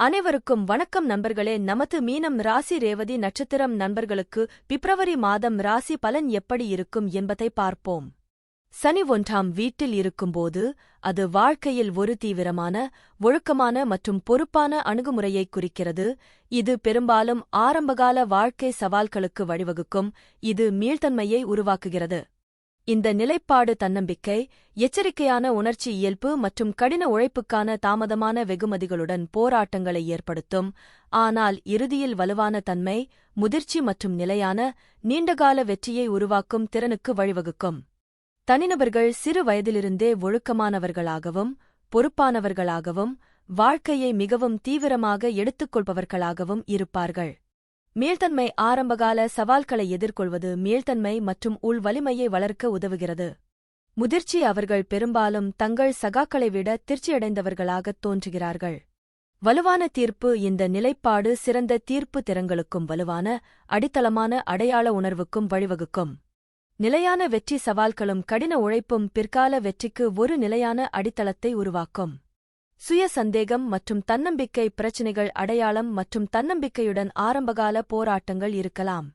அனைவருக்கும் வணக்கம் நண்பர்களே. நமது மீனம் ராசி ரேவதி நட்சத்திரம் நண்பர்களுக்கு பிப்ரவரி மாதம் ராசி பலன் எப்படி இருக்கும் என்பதை பார்ப்போம். சனி ஒன்றாம் வீட்டில் இருக்கும்போது அது வாழ்க்கையில் ஒரு தீவிரமான ஒழுக்கமான மற்றும் பொறுப்பான அணுகுமுறையை குறிக்கிறது. இது பெரும்பாலும் ஆரம்பகால வாழ்க்கை சவால்களுக்கு வழிவகுக்கும். இது மீள்தன்மையை உருவாக்குகிறது. இந்த நிலைப்பாடு தன்னம்பிக்கை எச்சரிக்கையான உணர்ச்சி இயல்பு மற்றும் கடின உழைப்புக்கான தாமதமான வெகுமதிகளுடன் போராட்டங்களை ஏற்படுத்தும். ஆனால் இறுதியில் வலுவான தன்மை முதிர்ச்சி மற்றும் நிலையான நீண்டகால வெற்றியை உருவாக்கும் திறனுக்கு வழிவகுக்கும். தனிநபர்கள் சிறு வயதிலிருந்தே ஒழுக்கமானவர்களாகவும் பொறுப்பானவர்களாகவும் வாழ்க்கையை மிகவும் தீவிரமாக எடுத்துக்கொள்பவர்களாகவும் இருப்பார்கள். மீள்தன்மை ஆரம்பகால சவால்களை எதிர்கொள்வது மீள்தன்மை மற்றும் உள் வலிமையை வளர்க்க உதவுகிறது. முதிர்ச்சி அவர்கள் பெரும்பாலும் தங்கள் சகாக்களை விட திருச்சியடைந்தவர்களாகத் தோன்றுகிறார்கள். வலுவான தீர்ப்பு இந்த நிலைப்பாடு சிறந்த தீர்ப்பு திறங்களுக்கும் வலுவான அடித்தளமான அடையாள உணர்வுக்கும் வழிவகுக்கும். நிலையான வெற்றி சவால்களும் கடின உழைப்பும் பிற்கால வெற்றிக்கு ஒரு நிலையான அடித்தளத்தை உருவாக்கும். சுய சந்தேகம் மற்றும் தன்னம்பிக்கை பிரச்சினைகள் அடையாளம் மற்றும் தன்னம்பிக்கையுடன் ஆரம்பகால போராட்டங்கள் இருக்கலாம்.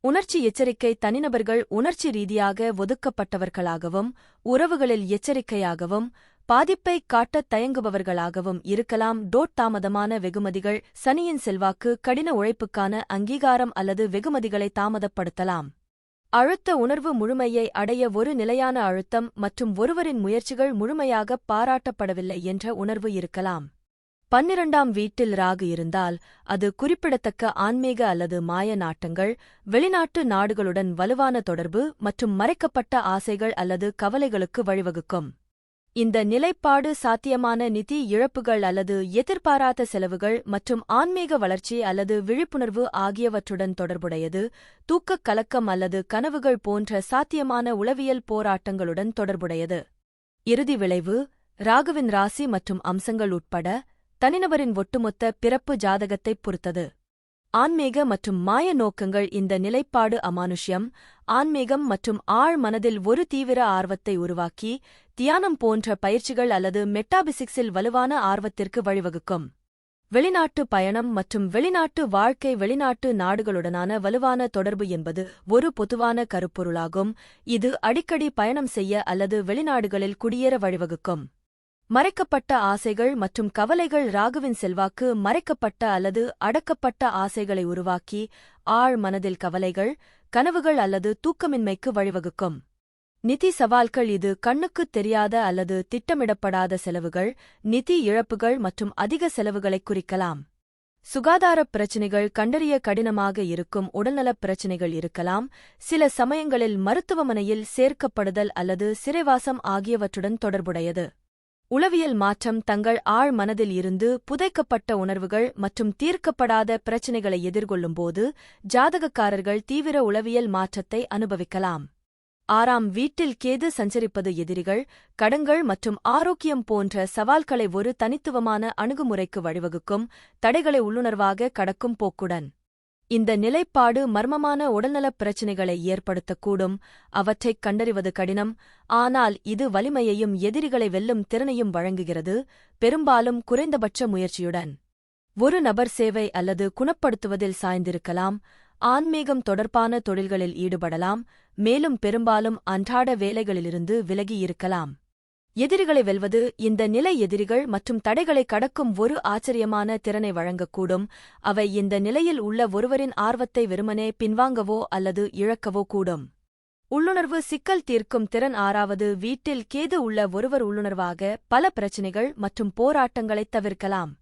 உணர்ச்சி எச்சரிக்கை தனிநபர்கள் உணர்ச்சி ரீதியாக ஒதுக்கப்பட்டவர்களாகவும் உறவுகளில் எச்சரிக்கையாகவும் பாதிப்பை காட்டத் தயங்குபவர்களாகவும் இருக்கலாம். டோட் தாமதமான வெகுமதிகள் சனியின் செல்வாக்கு கடின உழைப்புக்கான அங்கீகாரம் அல்லது வெகுமதிகளை தாமதப்படுத்தலாம். அழுத்த உணர்வு முழுமையை அடைய ஒரு நிலையான அழுத்தம் மற்றும் ஒருவரின் முயற்சிகள் முழுமையாக பாராட்டப்படவில்லை என்ற உணர்வு இருக்கலாம். பன்னிரண்டாம் வீட்டில் ராகு இருந்தால் அது குறிப்பிடத்தக்க ஆன்மீக அல்லது மாய நாட்டங்கள் வெளிநாட்டு நாடுகளுடன் வலுவான தொடர்பு மற்றும் மறைக்கப்பட்ட ஆசைகள் அல்லது கவலைகளுக்கு வழிவகுக்கும். இந்த நிலைப்பாடு சாத்தியமான நிதி இழப்புகள் அல்லது எதிர்பாராத செலவுகள் மற்றும் ஆன்மீக வளர்ச்சி அல்லது விழிப்புணர்வு ஆகியவற்றுடன் தொடர்புடையது தூக்கக் கலக்கம் அல்லது கனவுகள் போன்ற சாத்தியமான உளவியல் போராட்டங்களுடன் தொடர்புடையது. இறுதி விளைவு ராகுவின் ராசி மற்றும் அம்சங்கள் உட்பட தனிநபரின் ஒட்டுமொத்த பிறப்பு ஜாதகத்தைப் பொறுத்தது. ஆன்மீக மற்றும் மாய நோக்கங்கள் இந்த நிலைப்பாடு அமானுஷ்யம் ஆன்மீகம் மற்றும் ஆழ் மனதில் ஒரு தீவிர ஆர்வத்தை உருவாக்கி தியானம் போன்ற பயிற்சிகள் அல்லது மெட்டாபிசிக்ஸில் வலுவான ஆர்வத்திற்கு வழிவகுக்கும். வெளிநாட்டு பயணம் மற்றும் வெளிநாட்டு வாழ்க்கை வெளிநாட்டு நாடுகளுடனான வலுவான தொடர்பு என்பது ஒரு பொதுவான கருப்பொருளாகும். இது அடிக்கடி பயணம் செய்ய அல்லது வெளிநாடுகளில் குடியேற வழிவகுக்கும். மறைக்கப்பட்ட ஆசைகள் மற்றும் கவலைகள் ராகுவின் செல்வாக்கு மறைக்கப்பட்ட அல்லது அடக்கப்பட்ட ஆசைகளை உருவாக்கி ஆழ் மனதில் கவலைகள் கனவுகள் அல்லது தூக்கமின்மைக்கு வழிவகுக்கும். நிதி சவால்கள் இது கண்ணுக்குத் தெரியாத அல்லது திட்டமிடப்படாத செலவுகள் நிதி இழப்புகள் மற்றும் அதிக செலவுகளைக் குறிக்கலாம். சுகாதாரப் பிரச்சினைகள் கண்டறிய கடினமாக இருக்கும் உடல்நலப் பிரச்சினைகள் இருக்கலாம். சில சமயங்களில் மருத்துவமனையில் சேர்க்கப்படுதல் அல்லது சிறைவாசம் ஆகியவற்றுடன் தொடர்புடையது. உளவியல் மாற்றம் தங்கள் ஆழ் மனதில் இருந்து புதைக்கப்பட்ட உணர்வுகள் மற்றும் தீர்க்கப்படாத பிரச்சினைகளை எதிர்கொள்ளும்போது ஜாதகக்காரர்கள் தீவிர உளவியல் மாற்றத்தை அனுபவிக்கலாம். ஆறாம் வீட்டில் கேது சஞ்சரிப்பது எதிரிகள் கடங்கள் மற்றும் ஆரோக்கியம் போன்ற சவால்களை ஒரு தனித்துவமான அணுகுமுறைக்கு வழிவகுக்கும் தடைகளை உள்ளுணர்வாக கடக்கும் போக்குடன். இந்த நிலைப்பாடு மர்மமான உடல்நலப் பிரச்சினைகளை ஏற்படுத்தக்கூடும் அவற்றைக் கண்டறிவது கடினம் ஆனால் இது வலிமையையும் எதிரிகளை வெல்லும் திறனையும் வழங்குகிறது பெரும்பாலும் குறைந்தபட்ச முயற்சியுடன். ஒரு நபர் சேவை அல்லது குணப்படுத்துவதில் சாய்ந்திருக்கலாம் ஆன்மீகம் தொடர்பான தொழில்களில் ஈடுபடலாம் மேலும் பெரும்பாலும் அன்றாட வேலைகளிலிருந்து விலகி இருக்கலாம். எதிரிகளை வெல்வது இந்த நிலை எதிரிகள் மற்றும் தடைகளை கடக்கும் ஒரு ஆச்சரியமான திறனை வழங்கக்கூடும். அவை இந்த நிலையில் உள்ள ஒருவரின் ஆர்வத்தை வெறுமனே பின்வாங்கவோ அல்லது இழக்கவோ கூடும். உள்ளுணர்வு சிக்கல் தீர்க்கும் திறன் ஆறாவது வீட்டில் கேது உள்ள ஒருவர் உள்ளுணர்வாக பல பிரச்சினைகள் மற்றும் போராட்டங்களைத் தவிர்க்கலாம்.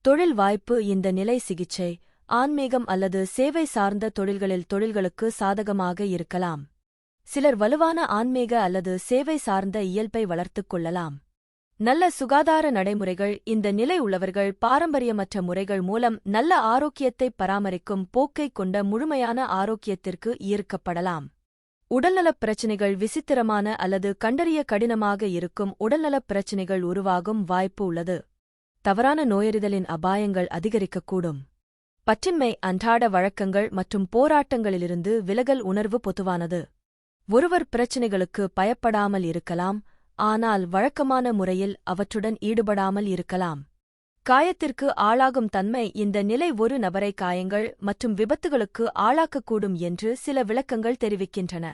தொழில் வாய்ப்பு இந்த நிலை சிகிச்சை. ஆன்மீகம் அல்லது சேவை சார்ந்த தொழில்களில் தொழில்களுக்கு சாதகமாக இருக்கலாம். சிலர் வலுவான ஆன்மீக அல்லது சேவை சார்ந்த இயல்பை வளர்த்துக் கொள்ளலாம். நல்ல சுகாதார நடைமுறைகள் இந்த நிலை உள்ளவர்கள் பாரம்பரியமற்ற முறைகள் மூலம் நல்ல ஆரோக்கியத்தை பராமரிக்கும் போக்கைக் கொண்ட முழுமையான ஆரோக்கியத்திற்கு ஈர்க்கப்படலாம். உடல்நலப் பிரச்சினைகள் விசித்திரமான அல்லது கண்டறிய கடினமாக இருக்கும் உடல்நலப் பிரச்சினைகள் உருவாகும் வாய்ப்பு உள்ளது. தவறான நோயறிதலின் அபாயங்கள் அதிகரிக்கக்கூடும். பற்றின்மை அன்றாட வழக்கங்கள் மற்றும் போராட்டங்களிலிருந்து விலகல் உணர்வு பொதுவானது. ஒருவர் பிரச்சினைகளுக்கு பயப்படாமல் இருக்கலாம் ஆனால் வழக்கமான முறையில் அவற்றுடன் ஈடுபடாமல் இருக்கலாம். காயத்திற்கு ஆளாகும் தன்மை இந்த நிலை ஒரு நபரை காயங்கள் மற்றும் விபத்துகளுக்கு ஆளாக்கக்கூடும் என்று சில விளக்கங்கள் தெரிவிக்கின்றன.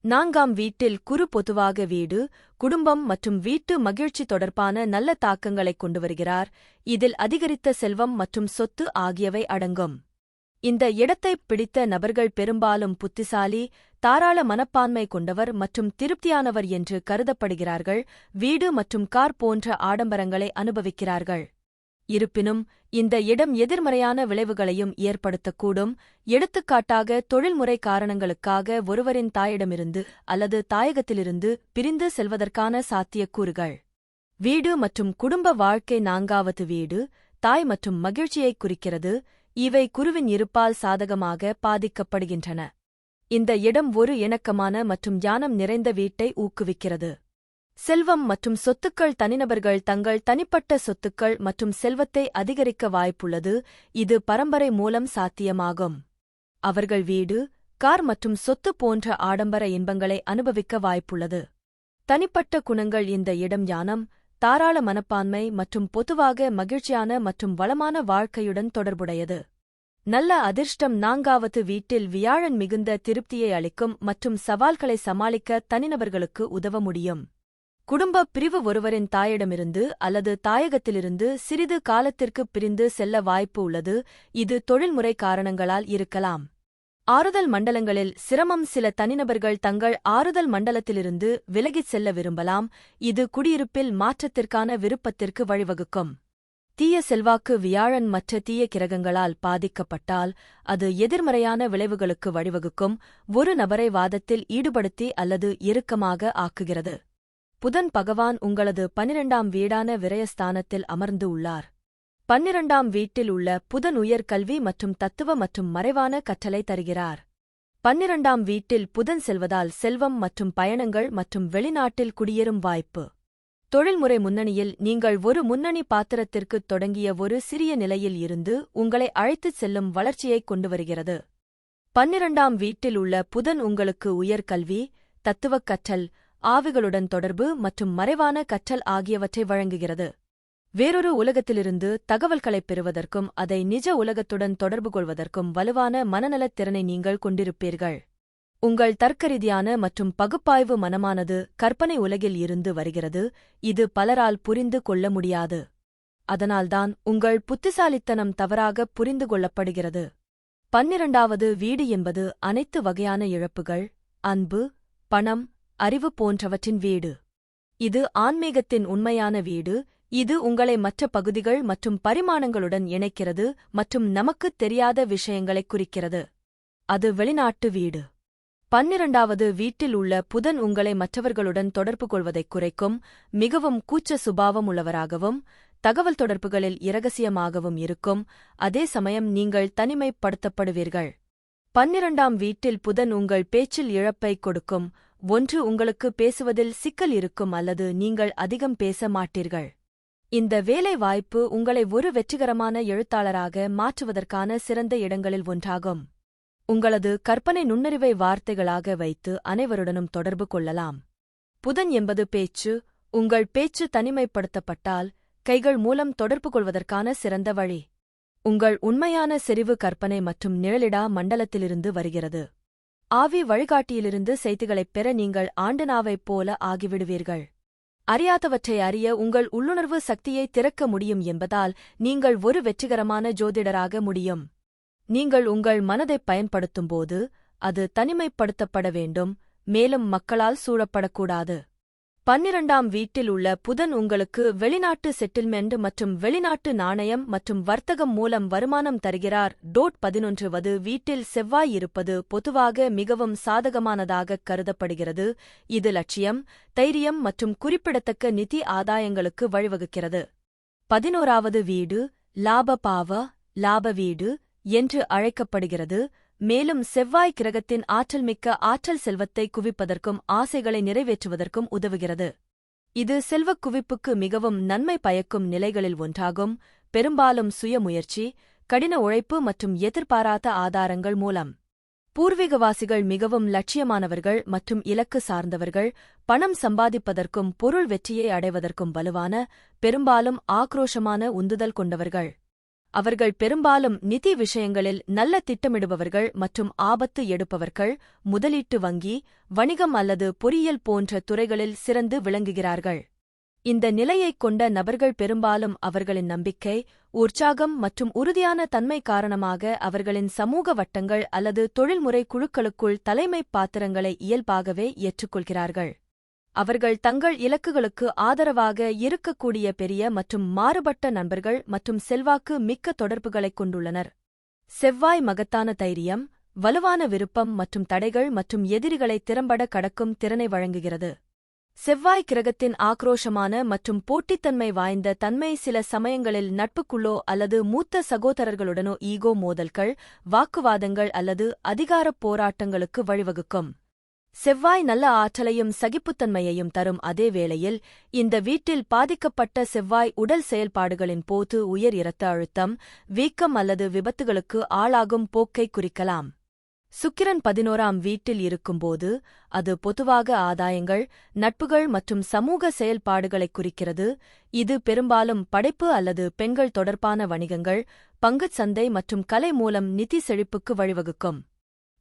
நான்காம் வீட்டில் குரு பொதுவாக வீடு குடும்பம் மற்றும் வீட்டு மகிழ்ச்சி தொடர்பான நல்ல தாக்கங்களைக் கொண்டு வருகிறார். இதில் அதிகரித்த செல்வம் மற்றும் சொத்து ஆகியவை அடங்கும். இந்த இடத்தைப் பிடித்த நபர்கள் பெரும்பாலும் புத்திசாலி தாராள மனப்பான்மை கொண்டவர் மற்றும் திருப்தியானவர் என்று கருதப்படுகிறார்கள். வீடு மற்றும் கார் போன்ற ஆடம்பரங்களை அனுபவிக்கிறார்கள். இருப்பினும் இந்த இடம் எதிர்மறையான விளைவுகளையும் ஏற்படுத்தக்கூடும். எடுத்துக்காட்டாக தொழில்முறை காரணங்களுக்காக ஒருவரின் தாயிடமிருந்து அல்லது தாயகத்திலிருந்து பிரிந்து செல்வதற்கான சாத்தியக்கூறுகள். வீடு மற்றும் குடும்ப வாழ்க்கை நான்காவது வீடு தாய் மற்றும் மகிழ்ச்சியைக் குறிக்கிறது. இவை குருவின் இருப்பால் சாதகமாக பாதிக்கப்படுகின்றன. இந்த இடம் ஒரு இணக்கமான மற்றும் ஞானம் நிறைந்த வீட்டை ஊக்குவிக்கிறது. செல்வம் மற்றும் சொத்துக்கள் தனிநபர்கள் தங்கள் தனிப்பட்ட சொத்துக்கள் மற்றும் செல்வத்தை அதிகரிக்க வாய்ப்புள்ளது. இது பரம்பரை மூலம் சாத்தியமாகும். அவர்கள் வீடு கார் மற்றும் சொத்து போன்ற ஆடம்பர இன்பங்களை அனுபவிக்க வாய்ப்புள்ளது. தனிப்பட்ட குணங்கள் இந்த இடம் ஞானம் தாராள மனப்பான்மை மற்றும் பொதுவாக மகிழ்ச்சியான மற்றும் வளமான வாழ்க்கையுடன் தொடர்புடையது. நல்ல அதிர்ஷ்டம் நான்காவது வீட்டில் வியாழன் மிகுந்த திருப்தியை அளிக்கும் மற்றும் சவால்களை சமாளிக்க தனிநபர்களுக்கு உதவ முடியும். குடும்பப் பிரிவு ஒருவரின் தாயிடமிருந்து அல்லது தாயகத்திலிருந்து சிறிது காலத்திற்கு பிரிந்து செல்ல வாய்ப்பு உள்ளது. இது தொழில்முறை காரணங்களால் இருக்கலாம். ஆறுதல் மண்டலங்களில் சிரமம் சில தனிநபர்கள் தங்கள் ஆறுதல் மண்டலத்திலிருந்து விலகிச் செல்ல விரும்பலாம். இது குடியிருப்பில் மாற்றத்திற்கான விருப்பத்திற்கு வழிவகுக்கும். தீய செல்வாக்கு வியாழன் மற்ற தீய கிரகங்களால் பாதிக்கப்பட்டால் அது எதிர்மறையான விளைவுகளுக்கு வழிவகுக்கும். ஒரு நபரை வாதத்தில் ஈடுபடுத்தி அல்லது இறுக்கமாக ஆக்குகிறது. புதன் பகவான் உங்களது பன்னிரண்டாம் வீடான விரயஸ்தானத்தில் அமர்ந்து உள்ளார். பன்னிரண்டாம் வீட்டில் உள்ள புதன் உயர்கல்வி மற்றும் தத்துவ மற்றும் மறைவான கற்றலை தருகிறார். பன்னிரண்டாம் வீட்டில் புதன் செல்வதால் செல்வம் மற்றும் பயணங்கள் மற்றும் வெளிநாட்டில் குடியேறும் வாய்ப்பு. தொழில்முறை முன்னணியில் நீங்கள் ஒரு முன்னணி பாத்திரத்திற்குத் தொடங்கிய ஒரு சிறிய நிலையில் இருந்து உங்களை அழைத்துச் செல்லும் வளர்ச்சியைக் கொண்டு வருகிறது. பன்னிரண்டாம் வீட்டில் உள்ள புதன் உங்களுக்கு உயர்கல்வி தத்துவக் கற்றல் ஆவிகளுடன் தொடர்பு மற்றும் மறைவான கற்றல் ஆகியவற்றை வழங்குகிறது. வேறொரு உலகத்திலிருந்து தகவல்களைப் பெறுவதற்கும் அதை நிஜ உலகத்துடன் தொடர்பு கொள்வதற்கும் வலுவான மனநலத் திறனை நீங்கள் கொண்டிருப்பீர்கள். உங்கள் தர்க்கரீதியான மற்றும் பகுப்பாய்வு மனமானது கற்பனை உலகில் இருந்து வருகிறது. இது பலரால் புரிந்து கொள்ள முடியாது. அதனால்தான் உங்கள் புத்திசாலித்தனம் தவறாக புரிந்து கொள்ளப்படுகிறது. பன்னிரண்டாவது வீடு என்பது அனைத்து வகையான இழப்புகள் அன்பு பணம் அறிவு போன்றவற்றின் வீடு. இது ஆன்மீகத்தின் உண்மையான வீடு. இது உங்களை மற்ற பகுதிகள் மற்றும் பரிமாணங்களுடன் இணைக்கிறது மற்றும் நமக்குத் தெரியாத விஷயங்களைக் குறிக்கிறது. அது வெளிநாட்டு வீடு. பன்னிரண்டாவது வீட்டில் உள்ள புதன் உங்களை மற்றவர்களுடன் தொடர்பு கொள்வதைக் குறைக்கும் மிகவும் கூச்ச சுபாவம் உள்ளவராகவும் தகவல் தொடர்புகளில் இரகசியமாகவும் இருக்கும். அதே சமயம் நீங்கள் தனிமைப்படுத்தப்படுவீர்கள். பன்னிரண்டாம் வீட்டில் புதன் உங்கள் பேச்சில் இழப்பைக் கொடுக்கும் ஒன்று உங்களுக்கு பேசுவதில் சிக்கல் இருக்கும் அல்லது நீங்கள் அதிகம் பேச மாட்டீர்கள். இந்த வேலை வாய்ப்பு உங்களை ஒரு வெற்றிகரமான எழுத்தாளராக மாற்றுவதற்கான சிறந்த இடங்களில் ஒன்றாகும். உங்களது கற்பனை நுண்ணறிவை வார்த்தைகளாக வைத்து அனைவருடனும் தொடர்பு கொள்ளலாம். புதன் என்பது பேச்சு உங்கள் பேச்சு தனிமைப்படுத்தப்பட்டால் கைகள் மூலம் தொடர்பு கொள்வதற்கான சிறந்த வழி. உங்கள் உண்மையான செறிவு கற்பனை மற்றும் நிழலிடா மண்டலத்திலிருந்து வருகிறது. ஆவி வழிகாட்டியிலிருந்து செய்திகளைப் பெற நீங்கள் ஆண்டனாவைப் போல ஆகிவிடுவீர்கள். அறியாதவற்றை அறிய உங்கள் உள்ளுணர்வு சக்தியை திறக்க முடியும் என்பதால் நீங்கள் ஒரு வெற்றிகரமான ஜோதிடராக முடியும். நீங்கள் உங்கள் மனதைப் பயன்படுத்தும்போது அது தனிமைப்படுத்தப்பட வேண்டும் மேலும் மக்களால் சூழப்படக்கூடாது. பன்னிரண்டாம் வீட்டில் உள்ள புதன் உங்களுக்கு வெளிநாட்டு செட்டில்மெண்ட் மற்றும் வெளிநாட்டு நாணயம் மற்றும் வர்த்தகம் மூலம் வருமானம் தருகிறார். டோட் பதினொன்று வது வீட்டில் செவ்வாய் இருப்பது பொதுவாக மிகவும் சாதகமானதாகக் கருதப்படுகிறது. இது லட்சியம் தைரியம் மற்றும் குறிப்பிடத்தக்க நிதி ஆதாயங்களுக்கு வழிவகுக்கிறது. பதினோராவது வீடு லாப பாவ லாப வீடு என்று அழைக்கப்படுகிறது. மேலும் செவ்வாய் கிரகத்தின் ஆற்றல்மிக்க ஆற்றல் செல்வத்தை குவிப்பதற்கும் ஆசைகளை நிறைவேற்றுவதற்கும் உதவுகிறது. இது செல்வக் குவிப்புக்கு மிகவும் நன்மை பயக்கும் நிலைகளில் ஒன்றாகும். பெரும்பாலும் சுயமுயற்சி கடின உழைப்பு மற்றும் எதிர்பாராத ஆதாரங்கள் மூலம். பூர்வீகவாசிகள் மிகவும் லட்சியமானவர்கள் மற்றும் இலக்கு சார்ந்தவர்கள். பணம் சம்பாதிப்பதற்கும் பொருள் வெற்றியை அடைவதற்கும் வலுவான பெரும்பாலும் ஆக்ரோஷமான உந்துதல் கொண்டவர்கள். அவர்கள் பெரும்பாலும் நிதி விஷயங்களில் நல்ல திட்டமிடுபவர்கள் மற்றும் ஆபத்து எடுப்பவர்கள் முதலீட்டு வங்கி வணிகம் அல்லது பொறியியல் போன்ற துறைகளில் சிறந்து விளங்குகிறார்கள். இந்த நிலையைக் கொண்ட நபர்கள் பெரும்பாலும் அவர்களின் நம்பிக்கை உற்சாகம் மற்றும் உறுதியான தன்மை காரணமாக அவர்களின் சமூக வட்டங்கள் அல்லது தொழில்முறை குழுக்களுக்குள் தலைமைப் பாத்திரங்களை இயல்பாகவே ஏற்றுக்கொள்கிறார்கள். அவர்கள் தங்கள் இலக்குகளுக்கு ஆதரவாக இருக்கக்கூடிய பெரிய மற்றும் மாறுபட்ட நண்பர்கள் மற்றும் செல்வாக்கு மிக்க தொடர்புகளைக் கொண்டுள்ளனர். செவ்வாய் மகத்தான தைரியம் வலுவான விருப்பம் மற்றும் தடைகள் மற்றும் எதிரிகளை திறம்பட கடக்கும் திறனை வழங்குகிறது. செவ்வாய் கிரகத்தின் ஆக்ரோஷமான மற்றும் போட்டித்தன்மை வாய்ந்த தன்மை சில சமயங்களில் நட்புக்குள்ளோ அல்லது மூத்த சகோதரர்களுடனோ ஈகோ மோதல்கள் வாக்குவாதங்கள் அல்லது அதிகாரப் போராட்டங்களுக்கு வழிவகுக்கும். செவ்வாய் நல்ல ஆற்றலையும் சகிப்புத்தன்மையையும் தரும் அதே வேளையில் இந்த வீட்டில் பாதிக்கப்பட்ட செவ்வாய் உடல் செயல்பாடுகளின் போது உயர் இரத்த அழுத்தம் வீக்கம் அல்லது விபத்துகளுக்கு ஆளாகும் போக்கைக் குறிக்கலாம். சுக்கிரன் பதினோராம் வீட்டில் இருக்கும்போது அது பொதுவாக ஆதாயங்கள் நட்புகள் மற்றும் சமூக செயல்பாடுகளைக் குறிக்கிறது. இது பெரும்பாலும் படைப்பு அல்லது பெண்கள் தொடர்பான வணிகங்கள் பங்குச் சந்தை மற்றும் கலை மூலம் நிதி செழிப்புக்கு வழிவகுக்கும்.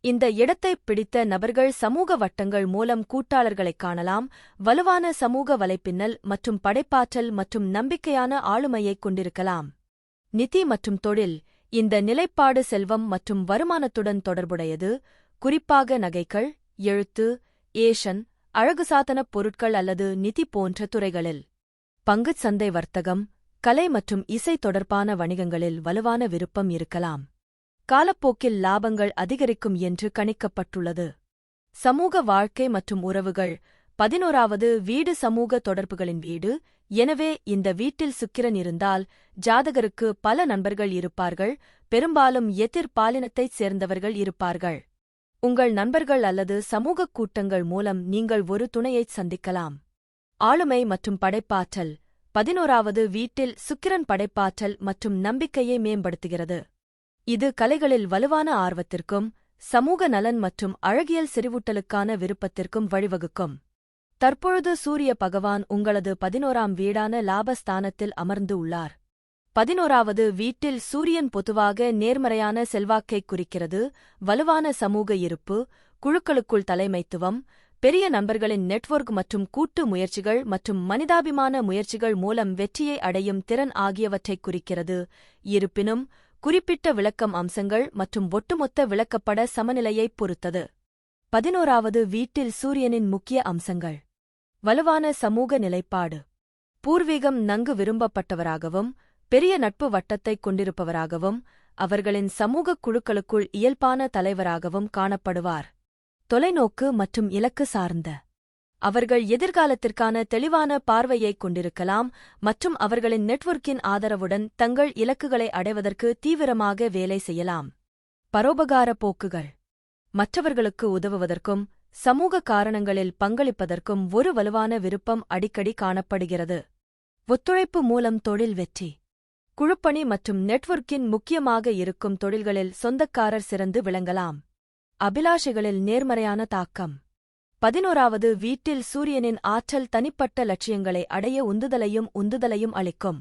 இந்த இடத்தைப் பிடித்த நபர்கள் சமூக வட்டங்கள் மூலம் கூட்டாளர்களைக் காணலாம். வலுவான சமூக வலைப்பின்னல் மற்றும் படைப்பாற்றல் மற்றும் நம்பிக்கையான ஆளுமையைக் கொண்டிருக்கலாம். நிதி மற்றும் தொழில். இந்த நிலைப்பாடு செல்வம் மற்றும் வருமானத்துடன் தொடர்புடையது. குறிப்பாக நகைகள் எழுத்து ஏஷன் அழகுசாதனப் பொருட்கள் அல்லது நிதி போன்ற துறைகளில். பங்குச் சந்தை வர்த்தகம் கலை மற்றும் இசை தொடர்பான வணிகங்களில் வலுவான விருப்பம் இருக்கலாம். காலப்போக்கில் லாபங்கள் அதிகரிக்கும் என்று கணிக்கப்பட்டுள்ளது. சமூக வாழ்க்கை மற்றும் உறவுகள். பதினோராவது வீடு சமூக தொடர்புகளின் வீடு. எனவே இந்த வீட்டில் சுக்கிரன் இருந்தால் ஜாதகருக்கு பல நண்பர்கள் இருப்பார்கள். பெரும்பாலும் எதிர் பாலினத்தைச் சேர்ந்தவர்கள் இருப்பார்கள். உங்கள் நண்பர்கள் அல்லது சமூகக் கூட்டங்கள் மூலம் நீங்கள் ஒரு துணையைச் சந்திக்கலாம். ஆளுமை மற்றும் படைப்பாற்றல். பதினோராவது வீட்டில் சுக்கிரன் படைப்பாற்றல் மற்றும் நம்பிக்கையை மேம்படுத்துகிறது. இது கலைகளில் வலுவான ஆர்வத்திற்கும் சமூக நலன் மற்றும் அழகியல் செறிவூட்டலுக்கான விருப்பத்திற்கும் வழிவகுக்கும். தற்பொழுது சூரிய பகவான் உங்களது பதினோராம் வீடான லாபஸ்தானத்தில் அமர்ந்து உள்ளார். பதினோராவது வீட்டில் சூரியன் பொதுவாக நேர்மறையான செல்வாக்கைக் குறிக்கிறது வலுவான சமூக இருப்பு குழுக்களுக்குள் தலைமைத்துவம் பெரிய நண்பர்களின் நெட்வொர்க் மற்றும் கூட்டு முயற்சிகள் மற்றும் மனிதாபிமான முயற்சிகள் மூலம் வெற்றியை அடையும் திறன் ஆகியவற்றைக் குறிக்கிறது. இருப்பினும் குறிப்பிட்ட விளக்கம் அம்சங்கள் மற்றும் ஒட்டுமொத்த விளக்கப்பட சமநிலையைப் பொறுத்தது. பதினோராவது வீட்டில் சூரியனின் முக்கிய அம்சங்கள். வலுவான சமூக நிலைப்பாடு. பூர்வீகம் நன்கு விரும்பப்பட்டவராகவும் பெரிய நட்பு வட்டத்தைக் கொண்டிருப்பவராகவும் அவர்களின் சமூகக் குழுக்களுக்குள் இயல்பான தலைவராகவும் காணப்படுவார். தொலைநோக்கு மற்றும் இலக்கு சார்ந்த அவர்கள் எதிர்காலத்திற்கான தெளிவான பார்வையைக் கொண்டிருக்கலாம் மற்றும் அவர்களின் நெட்வொர்க்கின் ஆதரவுடன் தங்கள் இலக்குகளை அடைவதற்கு தீவிரமாக வேலை செய்யலாம். பரோபகார போக்குகள். மற்றவர்களுக்கு உதவுவதற்கும் சமூக காரணங்களில் பங்களிப்பதற்கும் ஒரு வலுவான விருப்பம் அடிக்கடி காணப்படுகிறது. ஒத்துழைப்பு மூலம் தொழில் வெற்றி. குழுப்பணி மற்றும் நெட்வொர்க்கின் முக்கியமாக இருக்கும் தொழில்களில் சொந்தக்காரர் சிறந்து விளங்கலாம். அபிலாஷைகளில் நேர்மறையான தாக்கம். பதினோராவது வீட்டில் சூரியனின் ஆற்றல் தனிப்பட்ட லட்சியங்களை அடைய உந்துதலையும் உந்துதலையும் அளிக்கும்.